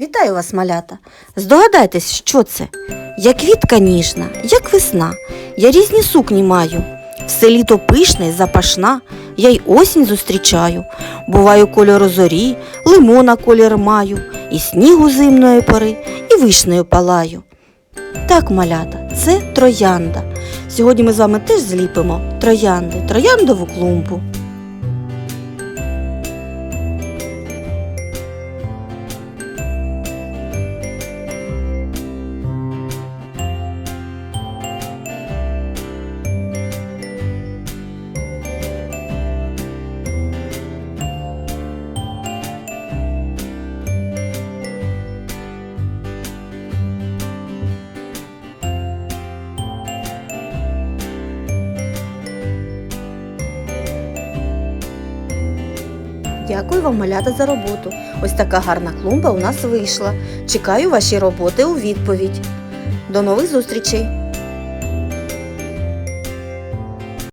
Вітаю вас, малята! Здогадайтесь, що це? Я квітка ніжна, як весна. Я різні сукні маю. Все літо пишна й запашна, я й осінь зустрічаю. Буваю кольору зорі, лимона колір маю, і снігу зимної пори, і вишнею палаю. Так, малята, це троянда. Сьогодні ми з вами теж зліпимо троянди, трояндову клумбу. Дякую вам, малята, за роботу. Ось така гарна клумба у нас вийшла. Чекаю ваші роботи у відповідь. До нових зустрічей!